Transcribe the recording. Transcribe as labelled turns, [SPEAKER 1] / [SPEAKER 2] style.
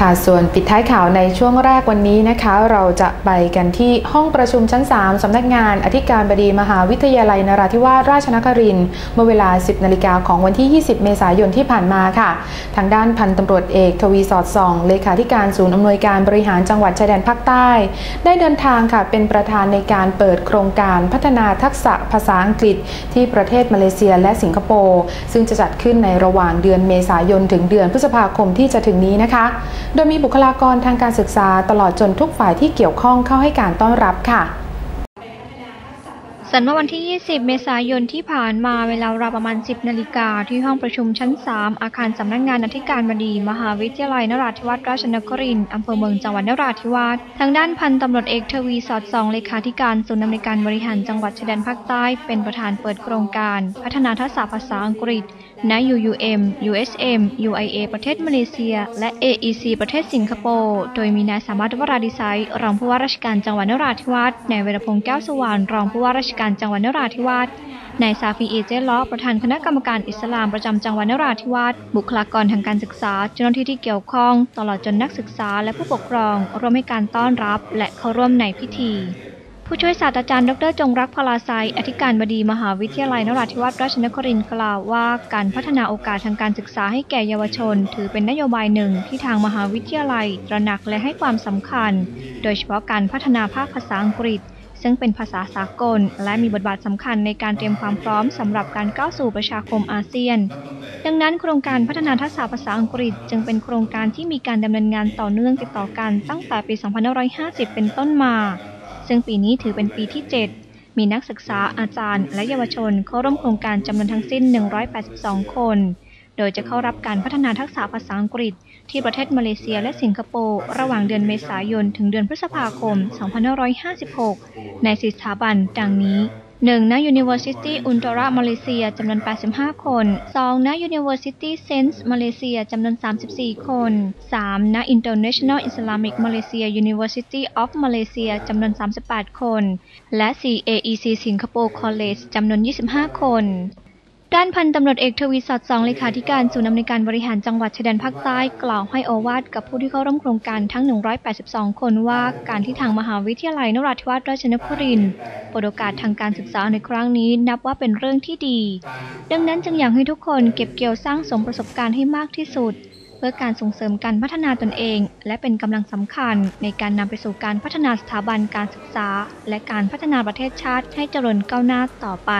[SPEAKER 1] ค่ะส่วนปิดท้ายข่าวในช่วงแรกวันนี้นะคะ เราจะไปกันที่ห้องประชุมชั้น 3 สำนักงานอธิการบดีมหาวิทยาลัยนราธิวาสราชนครินทร์เมื่อเวลา 10 นาฬิกาของวันที่ 20 เมษายนที่ผ่านมาค่ะ ทางด้านพันตำรวจเอกทวีสอดส่อง เลขาธิการศูนย์อำนวยการบริหารจังหวัดชายแดนภาคใต้ ได้เดินทางค่ะเป็นประธานในการเปิดโครงการพัฒนาทักษะภาษาอังกฤษ ที่ประเทศมาเลเซียและสิงคโปร์ซึ่งจะจัดขึ้นในระหว่างเดือนเมษายนถึงเดือนพฤษภาคมที่จะถึงนี้นะคะโดยมีบุคลากรทางการศึกษาตลอดจนทุกฝ่ายที่เกี่ยวข้องเข้าให้การต้อนรับค่ะ
[SPEAKER 2] สันเมื่อวันที่ 20 เมษายนที่ผ่านมาเวลาราวประมาณ 10 นาฬิกาที่ห้องประชุมชั้น 3 อาคารสำนักงงานอธิการบดี มหาวิทยาลัยนราธิวาสราชนครินทร์อำเภอเมืองจังหวัดนราธิวาส ทางด้านพันตำรวจเอกทวีสอดสองเลขาธิการศูนย์อำนวยการบริหารจังหวัดชายแดนภาคใต้ เป็นประธานเปิดโครงการ พัฒนาทักษะภาษาอังกฤษ ณ UUM USM UIA ประเทศมาเลเซีย และ AEC ประเทศสิงคโปร์โดยมีนายสามารถวราดิไซรองผู้ว่าราชการจังหวัดนราธิวาสนายเวรพงษ์แก้วสว่านรองผู้ว่าราชการจังหวัดนราธิวาสนายซาฟีเอเจล้อประธานคณะกรรมการอิสลามประจำจังหวัดนราธิวาสบุคลากรทางการศึกษา เจ้าหน้าที่ที่เกี่ยวข้อง ตลอดจนนักศึกษาและผู้ปกครองร่วมให้การต้อนรับ และเข้าร่วมในพิธี ผู้ช่วยศาสตราจารย์ ดร จงรักพลาไซอธิการบดีมหาวิทยาลัยนราธิวาสราชนครินทร์กล่าวว่าการพัฒนาโอกาสทางการศึกษาให้แก่เยาวชน ถือเป็นนโยบายหนึ่งที่ทางมหาวิทยาลัยตระหนักและให้ความสำคัญ โดยเฉพาะการพัฒนาภาคภาษาอังกฤษ ซึ่งเป็นภาษาสากล และมีบทบาทสำคัญในการเตรียมความพร้อมสำหรับการก้าวสู่ประชาคมอาเซียน ดังนั้นโครงการพัฒนาทักษะภาษาอังกฤษ จึงเป็นโครงการที่มีการดำเนินงานต่อเนื่องติดต่อกันตั้งแต่ปี 2550 เป็นต้นมา ซึ่งปีนี้ถือเป็นปีที่ 7 มีนักศึกษาอาจารย์ และเยาวชนเข้าร่วมโครงการจำนวนทั้งสิ้น 182 คน โดยจะเข้ารับการพัฒนาทักษะภาษาอังกฤษ ที่ประเทศมาเลเซียและสิงคโปร์ระหว่างเดือนเมษายนถึงเดือนพฤษภาคม 2556 ในสถาบันดังนี้ 1. ณ University Untara มาเลเซียจำนวน 85 คน 2. ณ University Saints มาเลเซียจำนวน 34 คน 3. ณ International Islamic Malaysia University of Malaysia จำนวน 38 คน และ 4. AEC Singapore College จำนวน 25 คน ด้านพันตำรวจเอกทวีสอดสองเลขาธิการศูนย์อำนวยการบริหารจังหวัดชายแดนภาคใต้กล่าวให้โอวาทกับผู้ที่เข้าร่วมโครงการทั้ง 182 คนว่าการที่ทางมหาวิทยาลัยนราธิวาสราชนครินทร์เปิดโอกาสทางการศึกษาในครั้งนี้นับว่าเป็นเรื่องที่ดี ดังนั้นจึงอยากให้ทุกคนเก็บเกี่ยวสร้างสมประสบการณ์ให้มากที่สุด เพื่อการส่งเสริมการพัฒนาตนเอง และเป็นกำลังสำคัญในการนำไปสู่การพัฒนาสถาบันการศึกษา และการพัฒนาประเทศชาติให้เจริญก้าวหน้าต่อไป